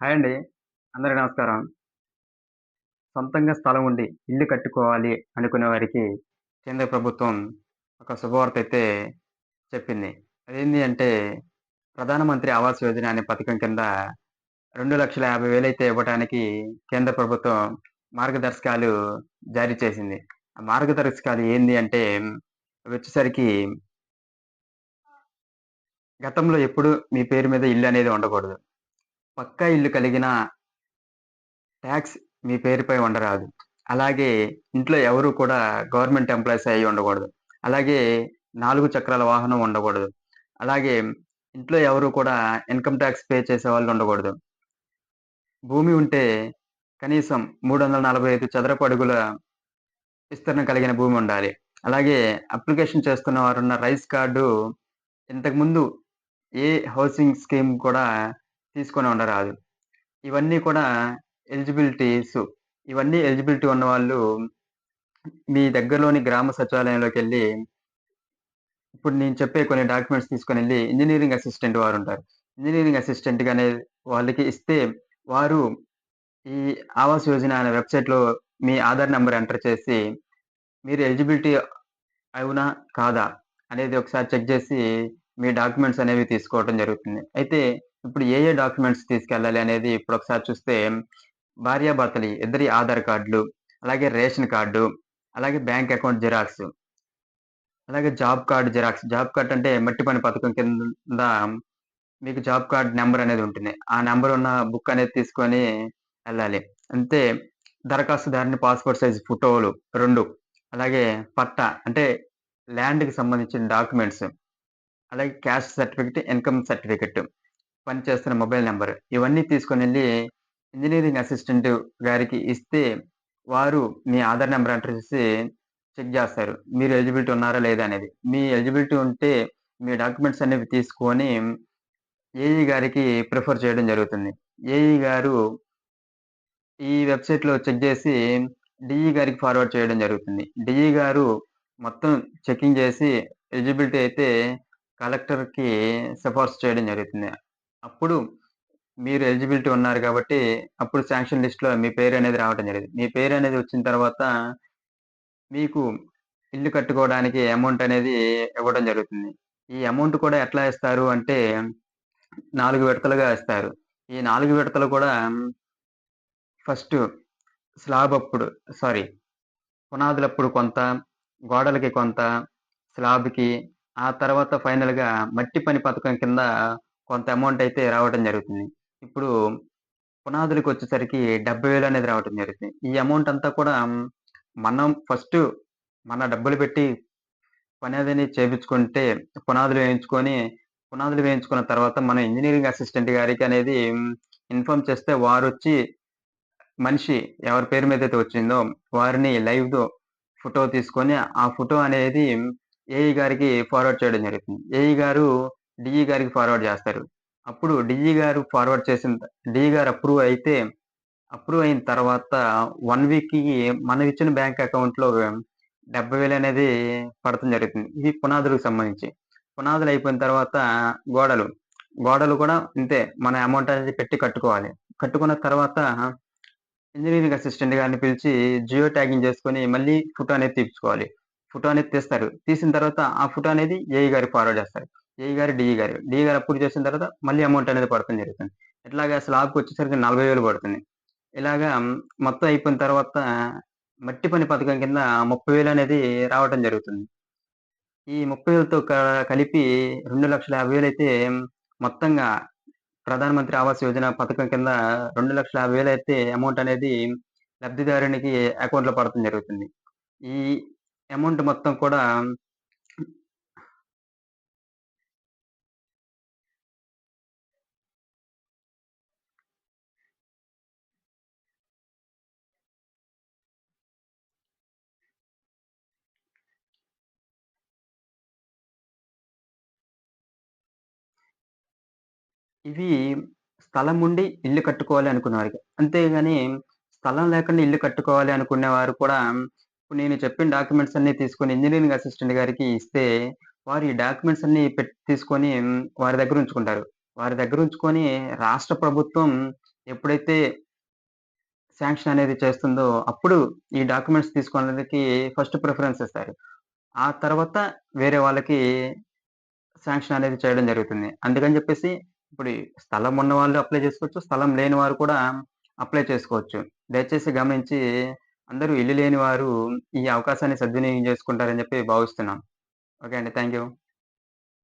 Hi అండి. అందరికీ నమస్కారం. సొంతంగా స్థలం ఉండి ఇల్లు కట్టుకోవాలి అనుకునే వారికి కేంద్ర ప్రభుత్వం ఒక శుభవార్త అయితే చెప్పింది. అదేంటి అంటే ప్రధానమంత్రి ఆవాస్ యోజన అనే పథకం కింద 2,50,000 అయితే ఇవ్వటానికి కేంద్ర ప్రభుత్వం మార్గదర్శకాలు జారీ చేసింది. ఆ మార్గదర్శకాలు ఏంది అంటే వచ్చేసరికి గతంలో ఎప్పుడు మీ పేరు మీద ఇల్లు అనేది ఉండకూడదు. పక్కా ఇల్లు కలిగిన టాక్స్ మీ పేరుపై ఉండరాదు. అలాగే ఇంట్లో ఎవరు కూడా గవర్నమెంట్ ఎంప్లాయీస్ అయ్యి ఉండకూడదు. అలాగే నాలుగు చక్రాల వాహనం ఉండకూడదు. అలాగే ఇంట్లో ఎవరు కూడా ఇన్‌కమ్ టాక్స్ పే చేసే వాళ్ళు ఉండకూడదు. భూమి ఉంటే కనీసం 345 చదరపు అడుగుల విస్తరణ కలిగిన భూమి ఉండాలి. అలాగే అప్లికేషన్ చేస్తున్న వారున్న రైస్ కార్డు ఇంతకుముందు ఏ హౌసింగ్ స్కీమ్ కూడా తీసుకొని ఉండరాదు. ఇవన్నీ కూడా ఎలిజిబిలిటీస్. ఇవన్నీ ఎలిజిబిలిటీ ఉన్నవాళ్ళు మీ దగ్గరలోని గ్రామ సచివాలయంలోకి వెళ్ళి ఇప్పుడు నేను చెప్పే కొన్ని డాక్యుమెంట్స్ తీసుకొనెళ్ళి ఇంజనీరింగ్ అసిస్టెంట్ వారు ఉంటారు ఇంజనీరింగ్ అసిస్టెంట్ అనే వాళ్ళకి ఇస్తే వారు ఈ ఆవాస్ యోజన అనే వెబ్‌సైట్‌లో మీ ఆధార్ నెంబర్ ఎంటర్ చేసి మీరు ఎలిజిబిలిటీ అవునా? కాదా? అనేది ఒకసారి చెక్ చేసి మీ డాక్యుమెంట్స్ అనేవి తీసుకోవటం జరుగుతుంది. అయితే ఇప్పుడు ఏ ఏ డాక్యుమెంట్స్ తీసుకెళ్ళాలి అనేది ఇప్పుడు ఒకసారి చూస్తే భార్యాభర్తలి ఇద్దరి ఆధార్ కార్డులు, అలాగే రేషన్ కార్డు, అలాగే బ్యాంక్ అకౌంట్ జిరాక్స్. అలాగే job card xerox. Job card అంటే మట్టి పని పథకం కింద మీకు జాబ్ కార్డ్ నెంబర్ అనేది ఉంటుంది. ఆ నెంబర్ ఉన్న బుక్ అనేది తీసుకొని వెళ్ళాలి అంతే దరఖాస్తుదారుని పాస్‌పోర్ట్ సైజ్ ఫోటోలు రెండు అలాగే పట్టా అంటే ల్యాండ్‌కి సంబంధించిన డాక్యుమెంట్స్. అలాగే క్యాష్ సర్టిఫికెట్ ఇన్‌కమ్ సర్టిఫికేట్, పనిచేస్తున్న మొబైల్ నెంబర్ ఇవన్నీ తీసుకొనెళ్ళి ఇంజనీరింగ్ అసిస్టెంట్ గారికి ఇస్తే వారు మీ ఆధార్ నెంబర్ ఎంటర్ చేసి చెక్ చేస్తారు మీరు ఎలిజిబిలిటీ ఉన్నారా? లేదా? అనేది. మీ ఎలిజిబిలిటీ ఉంటే మీ డాక్యుమెంట్స్ అనేవి తీసుకొని ఏఈ గారికి ప్రిఫర్ చేయడం జరుగుతుంది. ఏఈ గారు ఈ వెబ్‌సైట్‌లో చెక్ చేసి డిఈ గారికి ఫార్వర్డ్ చేయడం జరుగుతుంది. డిఈ గారు మొత్తం చెకింగ్ చేసి ఎలిజిబిలిటీ అయితే కలెక్టర్‌కి సిఫార్సు చేయడం జరుగుతుంది. అప్పుడు మీరు ఎలిజిబిలిటీ ఉన్నారు కాబట్టి అప్పుడు శాంక్షన్ లిస్ట్‌లో మీ పేరు అనేది రావటం జరిగింది. మీ పేరు అనేది వచ్చిన తర్వాత మీకు ఇల్లు కట్టుకోవడానికి అమౌంట్ అనేది ఇవ్వడం జరుగుతుంది. ఈ అమౌంట్ కూడా ఎట్లా ఇస్తారు అంటే 4 విడతలుగా ఇస్తారు. ఈ 4 విడతలు కూడా ఫస్ట్ స్లాబ్ అప్పుడు సారీ పునాదులప్పుడు కొంత, గోడలకి కొంత, స్లాబ్‌కి ఆ తర్వాత ఫైనల్‌గా మట్టి పని పథకం కింద కొంత అమౌంట్ అయితే రావడం జరుగుతుంది. ఇప్పుడు పునాదులకు వచ్చేసరికి డెబ్బై వేలు అనేది రావడం జరుగుతుంది. ఈ అమౌంట్ అంతా కూడా మనం ఫస్ట్ మన డబ్బులు పెట్టి పనదని చేపించుకుంటే పునాదులు వేయించుకొని, పునాదులు వేయించుకున్న తర్వాత మనం ఇంజనీరింగ్ అసిస్టెంట్ గారికి అనేది ఇన్ఫార్మ్ చేస్తే వారు వచ్చి మనిషి ఎవరి పేరు మీద అయితే వచ్చిందో వారిని లైవ్తో ఫోటో తీసుకొని ఆ ఫోటో అనేది ఏఈ గారికి ఫార్వర్డ్ చేయడం జరుగుతుంది. ఏఈ గారు డీఈ గారికి ఫార్వర్డ్ చేస్తారు అప్పుడు డీఈ గారు ఫార్వర్డ్ చేసిన త గారు అప్రూవ్ అయితే అప్రూవ్ అయిన తర్వాత వన్ వీక్‌కి మనం ఇచ్చిన బ్యాంక్ అకౌంట్‌లో 70,000 అనేది పడటం జరుగుతుంది. ఇది పునాదులకు సంబంధించి. పునాదులు అయిపోయిన తర్వాత గోడలు. గోడలు కూడా ఇంతే మన అమౌంట్ అనేది పెట్టి కట్టుకోవాలి. కట్టుకున్న తర్వాత ఇంజనీరింగ్ అసిస్టెంట్ గారిని పిలిచి జియో ట్యాగింగ్ చేసుకొని మళ్ళీ ఫోటో అనేది తీర్చుకోవాలి ఫోటో అనేది తీస్తారు. తీసిన తర్వాత ఆ ఫోటో అనేది ఏఈ గారికి ఫార్వర్డ్ చేస్తారు. ఏఈ గారు, డి గారు. డి గారు అప్రూవ్ చేసిన తర్వాత మళ్ళీ అమౌంట్ అనేది పడటం జరుగుతుంది. ఇట్లాగా స్లాబ్‌కొచ్చేసరికి 40,000 పడుతుంది. ఇలాగా మొత్తం అయిపోయిన తర్వాత మట్టి పని పథకం కింద 30,000 అనేది రావటం జరుగుతుంది. ఈ ముప్పై వేలతో కలిపి 2,50,000 అయితే మొత్తంగా ప్రధానమంత్రి ఆవాస్ యోజన పథకం కింద 2,50,000 అయితే అమౌంట్ అనేది లబ్ధిదారునికి అకౌంట్‌లో పడటం జరుగుతుంది. ఈ అమౌంట్ మొత్తం కూడా ఇవి స్థలం ఉండి ఇల్లు కట్టుకోవాలి అనుకున్న వారికి. అంతేగాని స్థలం లేకుండా ఇల్లు కట్టుకోవాలి అనుకునే వారు కూడా ఇప్పుడు నేను చెప్పిన డాక్యుమెంట్స్ అన్ని తీసుకొని ఇంజనీరింగ్ అసిస్టెంట్ గారికి ఇస్తే వారు ఈ డాక్యుమెంట్స్ అన్ని తీసుకొని వారి దగ్గర ఉంచుకుంటారు. వారి దగ్గర ఉంచుకొని రాష్ట్ర ప్రభుత్వం ఎప్పుడైతే శాంక్షన్ అనేది చేస్తుందో, అప్పుడు ఈ డాక్యుమెంట్స్ తీసుకోవడానికి ఫస్ట్ ప్రిఫరెన్స్ ఇస్తారు. ఆ తర్వాత వేరే వాళ్ళకి శాంక్షన్ అనేది చేయడం జరుగుతుంది. అందుకని చెప్పేసి ఇప్పుడు ఈ స్థలం ఉన్నవాళ్ళు అప్లై చేసుకోవచ్చు. స్థలం లేని వారు కూడా అప్లై చేసుకోవచ్చు. దయచేసి గమనించి అందరూ ఇల్లు లేని వారు ఈ అవకాశాన్ని సద్వినియోగం చేసుకుంటారని చెప్పి భావిస్తున్నాం ఓకే అండి. Thank you.